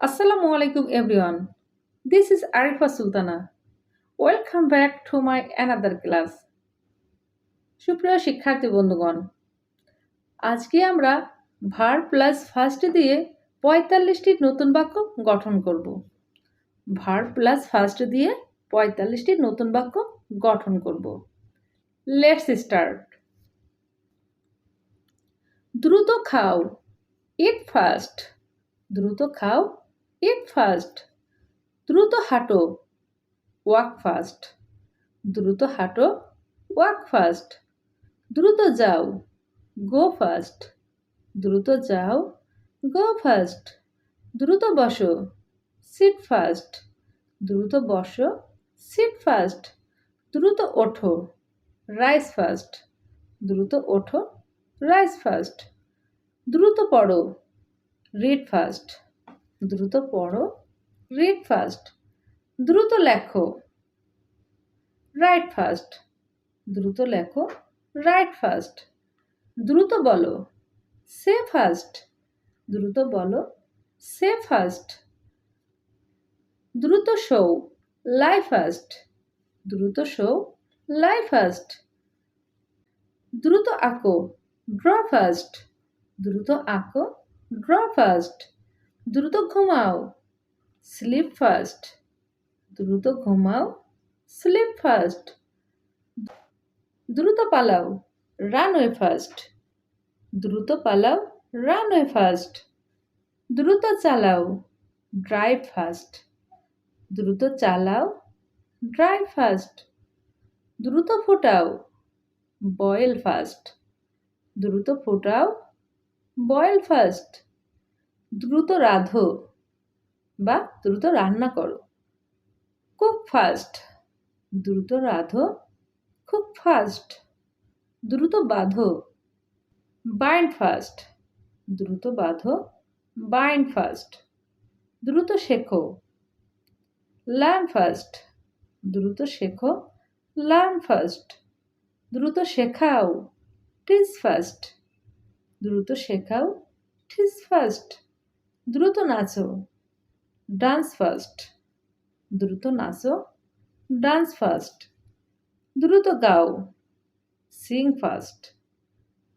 Assalamu alaikum, everyone. This is Arifa Sultana. Welcome back to my another class. সুপ্রিয় শিক্ষার্থী বন্ধুগণ, আজকে আমরা ভার প্লাস ফার্স্ট দিয়ে পঁয়তাল্লিশটি নতুন বাক্য গঠন করব ভার প্লাস ফার্স্ট দিয়ে পঁয়তাল্লিশটি নতুন বাক্য গঠন করব লেটস স্টার্ট দ্রুত খাও ইট ফার্স্ট দ্রুত খাও ইট ফার্স্ট দ্রুত হাঁটো, ওয়াক ফাস্ট। দ্রুত হাঁটো, ওয়াক ফাস্ট। দ্রুত যাও, গো ফাস্ট। দ্রুত যাও, গো ফাস্ট। দ্রুত বসো, সিট ফাস্ট। দ্রুত বসো, সিট ফাস্ট। দ্রুত ওঠো, রাইস ফাস্ট। দ্রুত ওঠো, রাইস ফাস্ট। দ্রুত পড়ো, রিড ফাস্ট। দ্রুত পড়ো। রিড ফাস্ট দ্রুত লেখো। রাইট ফাস্ট দ্রুত লেখো। রাইট ফাস্ট দ্রুত বলো। সে ফাস্ট দ্রুত বলো। সে ফাস্ট দ্রুত শো। লাই ফাস্ট দ্রুত শো। লাই ফাস্ট দ্রুত আঁকো। ড্র ফাস্ট দ্রুত আঁকো। ড্র ফাস্ট দ্রুত ঘুমাও। স্লিপ ফার্স্ট দ্রুত ঘুমাও। স্লিপ ফার্স্ট দ্রুত পালাও। রানওয়ে ফার্স্ট দ্রুত পালাও। রানওয়ে ফার্স্ট দ্রুত চালাও। ড্রাইভ ফাস্ট দ্রুত চালাও। ড্রাইভ ফাস্ট দ্রুত ফোটাও। বয়েল ফাস্ট দ্রুত ফোটাও। বয়েল ফাস্ট দ্রুত রাধো বা দ্রুত রান্না করো। খুব ফাস্ট দ্রুত রাধো খুব ফাস্ট দ্রুত বাঁধো বাইন্ড ফাস্ট দ্রুত বাঁধো বাইন্ড ফাস্ট দ্রুত শেখো লার্ন ফাস্ট দ্রুত শেখো লার্ন ফাস্ট দ্রুত শেখাও টিচ ফাস্ট দ্রুত শেখাও টিচ ফাস্ট দ্রুত নাচো। ডান্স ফার্স্ট দ্রুত নাচো। ডান্স ফার্স্ট দ্রুত গাও। সিং ফার্স্ট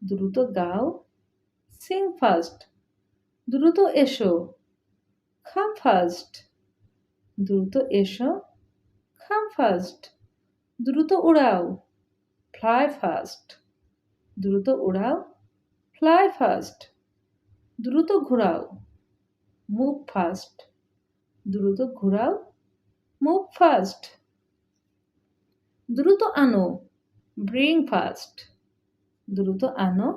দ্রুত গাও। সিং ফার্স্ট দ্রুত এসো। খাম ফার্স্ট দ্রুত এসো। খাম ফার্স্ট দ্রুত উড়াও। ফ্লাই ফার্স্ট দ্রুত উড়াও। ফ্লাই ফার্স্ট দ্রুত ঘোরাও। মুভ ফাস্ট দ্রুত ঘোরাও মুভ ফাস্ট দ্রুত আনো ব্রিং ফাস্ট দ্রুত আনো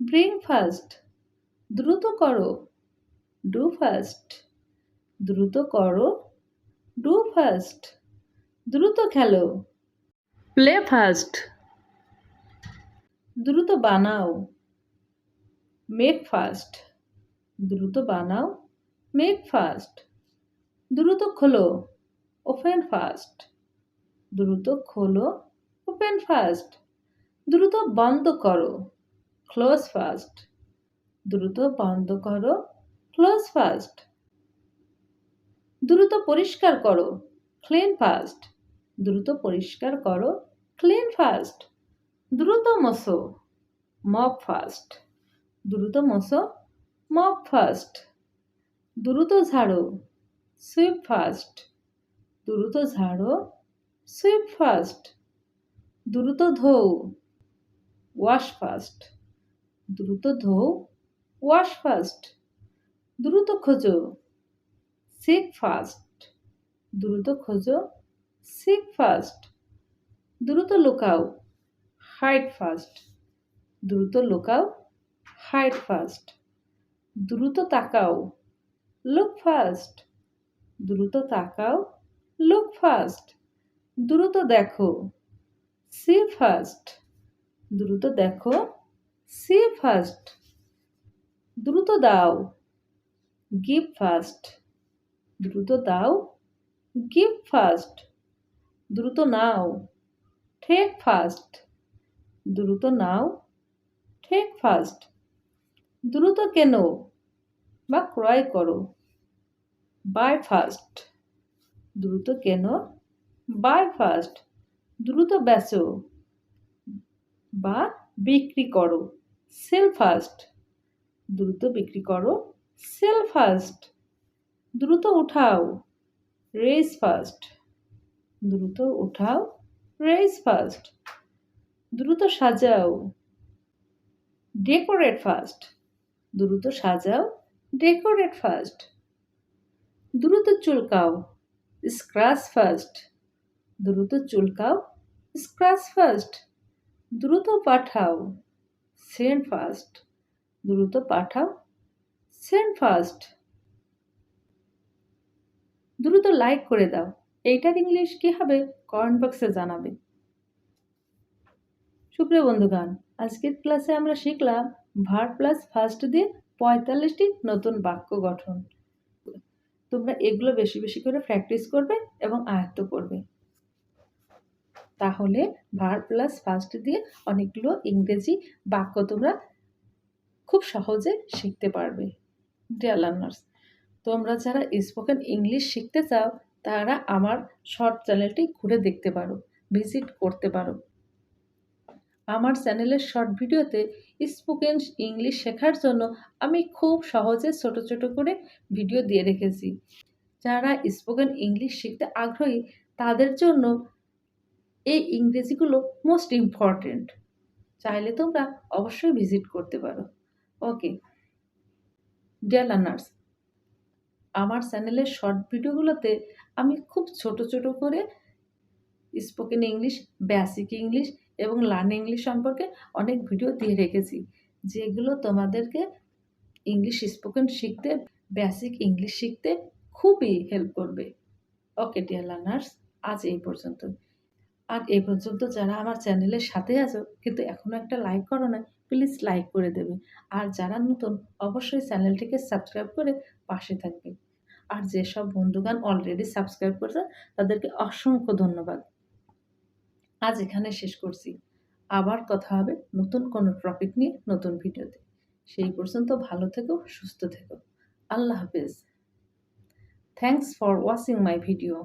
ব্রিং ফাস্ট দ্রুত করো ডু ফাস্ট দ্রুত করো ডু ফাস্ট দ্রুত খেলো প্লে ফাস্ট দ্রুত বানাও মেক ফাস্ট দ্রুত বানাও মেক ফাস্ট দ্রুত খোলো ওপেন ফাস্ট দ্রুত খোলো ওপেন ফাস্ট দ্রুত বন্ধ করো ক্লোজ ফাস্ট দ্রুত বন্ধ করো ক্লোজ ফাস্ট দ্রুত পরিষ্কার করো ক্লিন ফাস্ট দ্রুত পরিষ্কার করো ক্লিন ফাস্ট দ্রুত মশো মপ ফাস্ট দ্রুত মশো মপ ফাস্ট দ্রুত ঝাড়ো, সুইপ ফাস্ট। দ্রুত ঝাড়ো, সুইপ ফাস্ট। দ্রুত ধৌ ওয়াশ ফাস্ট। দ্রুত ধৌ ওয়াশ ফাস্ট। দ্রুত খোঁজো, সিক ফাস্ট। দ্রুত খোঁজো, সিক ফাস্ট। দ্রুত লুকাও, হাইট ফাস্ট। দ্রুত লুকাও, হাইট ফাস্ট। দ্রুত তাকাও লুক ফাস্ট দ্রুত তাকাও। লুক ফাস্ট দ্রুত দেখো। সি ফাস্ট দ্রুত দেখো। সি ফাস্ট দ্রুত দাও। গিভ ফাস্ট দ্রুত দাও। গিভ ফাস্ট দ্রুত নাও। ঠেক ফাস্ট দ্রুত নাও। ঠেক ফাস্ট দ্রুত কেন? বা ক্রয় করো। বাই ফাস্ট দ্রুত কেন? বাই ফাস্ট দ্রুত বেচো। বা বিক্রি করো। সেল ফাস্ট দ্রুত বিক্রি করো। সেল ফাস্ট দ্রুত উঠাও। রেজ ফাস্ট দ্রুত উঠাও। রেজ ফাস্ট দ্রুত সাজাও। ডেকোরেট ফাস্ট দ্রুত সাজাও। ডেকোরেট ফাস্ট দ্রুত চুলকাও স্ক্রাচ ফাস্ট দ্রুত চুলকাও স্ক্রাচ ফাস্ট দ্রুত পাঠাও সেন্ড ফাস্ট দ্রুত পাঠাও সেন্ড ফাস্ট দ্রুত লাইক করে দাও এইটার ইংলিশ কী হবে কমেন্ট বক্সে জানাবে সুপ্রিয় বন্ধুগান আজকের ক্লাসে আমরা শিখলাম ভার প্লাস ফার্স্ট দিয়ে পঁয়তাল্লিশটি নতুন বাক্য গঠন। তোমরা এগুলো বেশি বেশি করে প্র্যাকটিস করবে এবং আয়ত্ত করবে। তাহলে ভার প্লাস ফার্স্ট দিয়ে অনেকগুলো ইংরেজি বাক্য তোমরা খুব সহজে শিখতে পারবে। ডিয়ার লার্নার্স তোমরা যারা স্পোকেন ইংলিশ শিখতে চাও, তারা আমার শর্ট চ্যানেলটি ঘুরে দেখতে পারো ভিজিট করতে পারো। আমার চ্যানেলের শর্ট ভিডিওতে স্পোকেন ইংলিশ শেখার জন্য আমি খুব সহজে ছোট ছোট করে ভিডিও দিয়ে রেখেছি। যারা স্পোকেন ইংলিশ শিখতে আগ্রহী, তাদের জন্য এই ইংরেজিগুলো মোস্ট ইম্পর্টেন্ট চাইলে তোমরা অবশ্যই ভিজিট করতে পারো। ওকে ডিয়ার লার্নার্স আমার চ্যানেলের শর্ট ভিডিওগুলোতে আমি খুব ছোট ছোট করে স্পোকেন ইংলিশ বেসিক ইংলিশ এবং লার্ন ইংলিশ সম্পর্কে অনেক ভিডিও দিয়ে রেখেছি, যেগুলো তোমাদেরকে ইংলিশ স্পোকেন শিখতে বেসিক ইংলিশ শিখতে খুবই হেল্প করবে। ওকে ডিয়ার লার্নার্স আজ এই পর্যন্ত। আর এই পর্যন্ত যারা আমার চ্যানেলের সাথে আছো, কিন্তু এখনও একটা লাইক করো না প্লিজ লাইক করে দেবে। আর যারা নতুন, অবশ্যই চ্যানেলটিকে সাবস্ক্রাইব করে পাশে থাকবে। আর যেসব বন্ধুগান অলরেডি সাবস্ক্রাইব করেছে, তাদেরকে অসংখ্য ধন্যবাদ। আজ এখানে শেষ করছি। আবার কথা হবে নতুন কোনো টপিক নিয়ে নতুন ভিডিওতে। সেই পর্যন্ত ভালো থেকো, সুস্থ থেকো। আল্লাহ হাফিজ। Thanks for watching my video